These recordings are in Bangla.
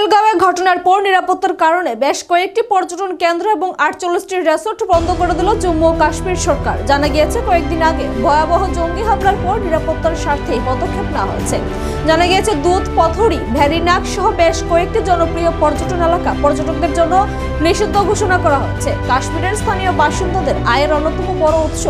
El gobierno ঘটনার পর নিরাপত্তার কারণে বেশ কয়েকটি পর্যটন কেন্দ্র এবং আটচল্লিশটি রেসর্ট বন্ধ করে দিল জম্মু ও কাশ্মীর সরকার। জানা গিয়েছে, কয়েকদিন আগে ভয়াবহ জঙ্গি হামলার পর নিরাপত্তার স্বার্থে পদক্ষেপ নেওয়া হয়েছে। জানা গিয়েছে, দুধ, পথরি ভ্যারিনাক সহ বেশ কয়েকটি জনপ্রিয় পর্যটন এলাকা পর্যটকদের জন্য নিষিদ্ধ ঘোষণা করা হয়েছে কাশ্মীরের স্থানীয় বাসিন্দাদের আয়ের অন্যতম বড় উৎস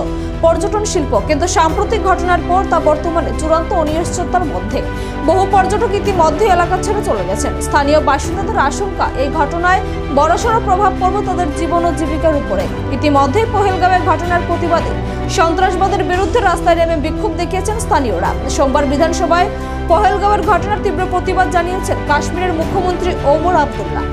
পর্যটন শিল্প। কিন্তু সাম্প্রতিক ঘটনার পর তা বর্তমানে চূড়ান্ত অনিশ্চয়তার মধ্যে। বহু পর্যটক ইতিমধ্যে এলাকা ছেড়ে চলে গেছেন। স্থানীয় বাসিন্দাদের আশঙ্কা। এই ঘটনায় বড়সড় প্রভাব পড়বে তাদের জীবন ও জীবিকার উপরে। ইতিমধ্যেই পহেলগামের ঘটনার প্রতিবাদে সন্ত্রাসবাদের বিরুদ্ধে রাস্তায় নেমে বিক্ষোভ দেখিয়েছেন স্থানীয়রা। সোমবার বিধানসভায় পহেলগামের ঘটনার তীব্র প্রতিবাদ জানিয়েছেন কাশ্মীরের মুখ্যমন্ত্রী ওমর আবদুল্লাহ।